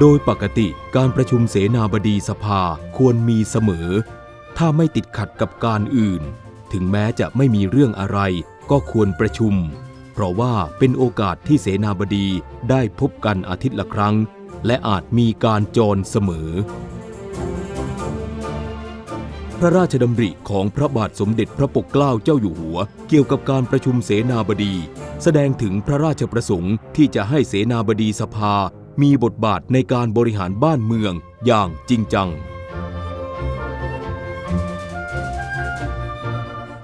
โดยปกติการประชุมเสนาบดีสภาควรมีเสมอ ถ้าไม่ติดขัดกับการอื่น ถึงแม้จะไม่มีเรื่องอะไรก็ควรประชุม เพราะว่าเป็นโอกาสที่เสนาบดีได้พบกันอาทิตย์ละครั้ง และอาจมีการจรเสมอ พระราชดำริของพระบาทสมเด็จพระปกเกล้าเจ้าอยู่หัว เกี่ยวกับการประชุมเสนาบดี แสดงถึงพระราชประสงค์ที่จะให้เสนาบดีสภา มีบทบาทในการบริหารบ้านเมืองอย่างจริงจัง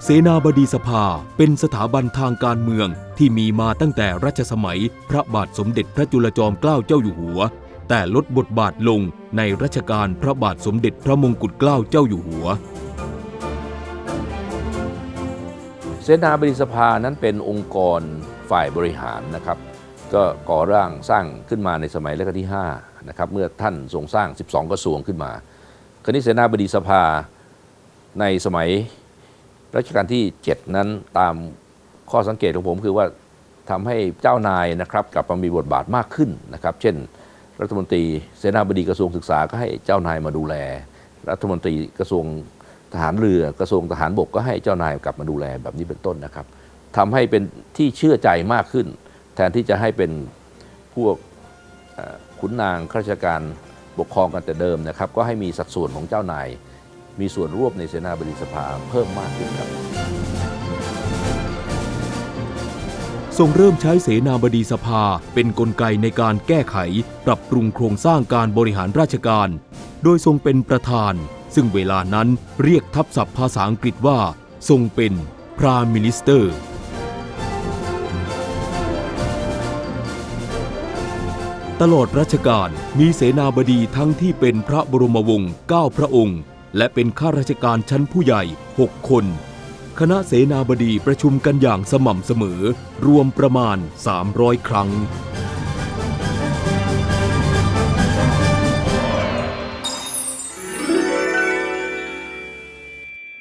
เสนาบดีสภาเป็นสถาบันทางการเมืองที่มีมาตั้งแต่รัชสมัยพระบาทสมเด็จพระจุลจอมเกล้าเจ้าอยู่หัว แต่ลดบทบาทลงในรัชกาลพระบาทสมเด็จพระมงกุฎเกล้าเจ้าอยู่หัวเสนาบดีสภานั้นเป็นองค์กรฝ่ายบริหารนะครับ ก็ก่อร่างสร้างขึ้นมาในสมัยรัชกาลที่5นะครับเมื่อท่านทรงสร้าง 12 กระทรวงขึ้นมาคราวนี้เสนาบดีสภาในสมัยรัชกาลที่ 7 นั้นตามข้อสังเกตของผมคือว่าทำให้เจ้านายนะครับกลับมามีบทบาทมากขึ้นนะครับ เช่น รัฐมนตรีเสนาบดีกระทรวงศึกษาก็ให้เจ้านายมาดูแล รัฐมนตรีกระทรวงทหารเรือกระทรวงทหารบกก็ให้เจ้านายกลับมาดูแลแบบนี้เป็นต้นนะครับทำให้เป็นที่เชื่อใจมากขึ้น แทนที่จะให้เป็นพวกขุนนางข้าราชการปกครองกันแต่เดิมนะครับ ก็ให้มีสัดส่วนของเจ้านาย มีส่วนร่วมในเสนาบดีสภาเพิ่มมากขึ้นครับทรงเริ่มใช้เสนาบดีสภาเป็นนกลไกในการแก้ไข ปรับปรุงโครงสร้างการบริหารราชการ โดยทรงเป็นประธาน ซึ่งเวลานั้นเรียกทับศัพท์ภาษาอังกฤษว่า ทรงเป็น Prime Minister ตลอดรัชกาลมีเสนาบดีทั้งที่เป็นพระบรมวงศ์9พระองค์ และเป็นข้าราชการชั้นผู้ใหญ่ 6 คน คณะเสนาบดีประชุมกันอย่างสม่ำเสมอ รวมประมาณ 300 ครั้ง